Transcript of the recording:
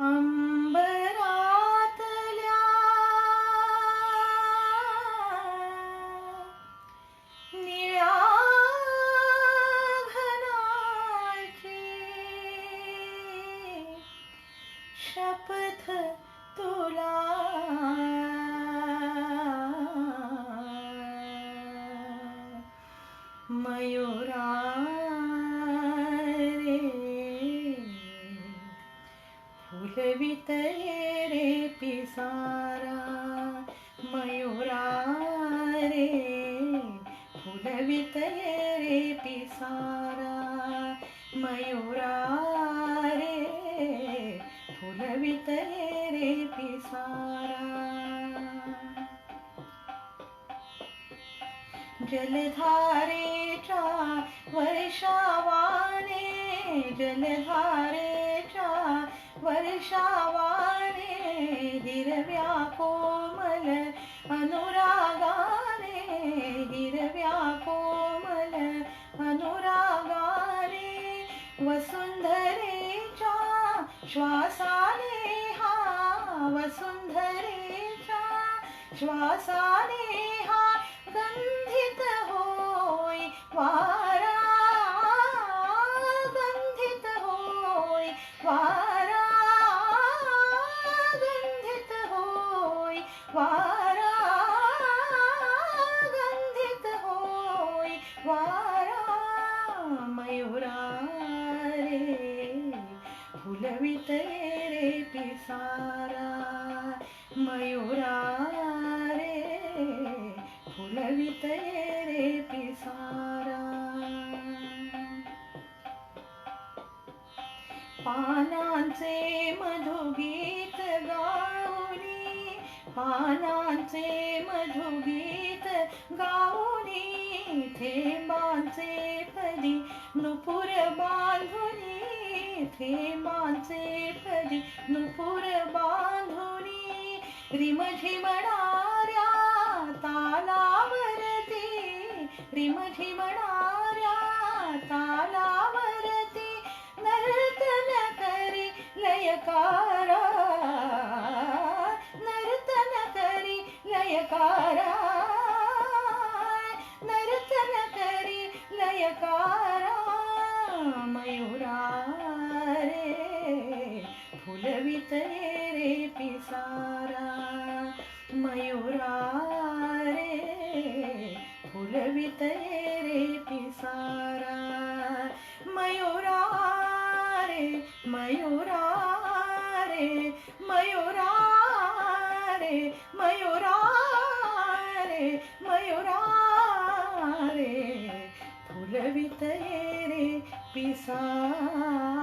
अंबरातल्या निळ्या घनाची शपथ तुला मयुरा फुलवित रे पिसारा मयुरा रे। फुलवित रे पिसारा मयुरा रे। फुलवित रे पिसारा। जलधारेच्या वर्षावाने जलधारे वर्षावाने हिरव्या कोमल अनुरागाने हिरव्या कोमल अनुरागाने वसुंधरेच्या श्वासाने हा वसुंधरेच्या श्वासाने हा गंधित होय वा वारा गंधित होय वारा मयुरा रे फुलवित रे पिसारा मयुरा रे फुलवित रे पिसारा। पानांचे मधुगीत गा पानांचे मधुगीत गाऊनी थेंबांचे पदी नुपुर बांधुनी थेंबांचे पदी नुपुर बांधुनी रिमझिमणाऱ्या तालावरती. रिमझिमणाऱ्या तालावरती नर्तन करी लयकार लयकारा नर्तन करी लयकारा मयुरा रे फुलवित रे पिसारा मयुरा रे फुलवित रे पिसारा मयुरा रे 啊